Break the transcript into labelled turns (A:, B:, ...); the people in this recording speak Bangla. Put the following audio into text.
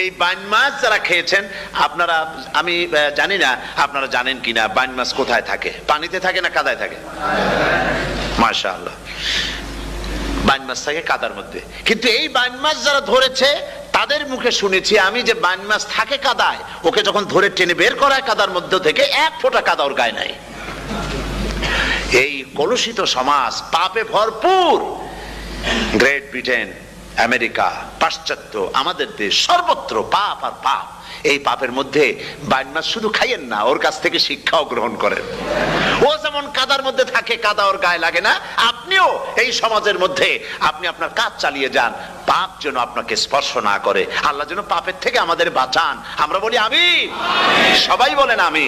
A: এই বাইন মাছ যারা খেয়েছেন, আপনারা, আমি জানি না আপনারা জানেন কিনা বাইন মাছ কোথায় থাকে? পানিতে থাকে না কাদায় থাকে? মাশা বাইন মাছ থাকে কাদার মধ্যে। কিন্তু এই বাইন মাছ যারা ধরেছে, তাদের মুখে শুনেছি আমি যে বাইন মাছ থাকে কাদায়, ওকে যখন ধরে টেনে বের করায় কাদার মধ্যে থেকে, এক ফোঁটা কাদা ওর গায়ে নাই। এই কলুষিত সমাজ, পাপে ভরপুর। গ্রেট ব্রিটেন আমেরিকা, পাশ্চাত্য, আমাদের দেশ, সর্বত্র পাপ আর পাপ। এই পাপের মধ্যে বাইন শুধু খাইয়েন না, ওর কাছ থেকে শিক্ষাও গ্রহণ করেন। ও যেমন কাদার মধ্যে থাকে, কাদা ওর গায়ে লাগে না, আপনিও এই সমাজের মধ্যে আপনি আপনার কাজ চালিয়ে যান। পাপ যেন আপনাকে স্পর্শ না করে, আল্লাহ যেন পাপের থেকে আমাদের বাঁচান। আমরা বলি আমি সবাই বলেন আমি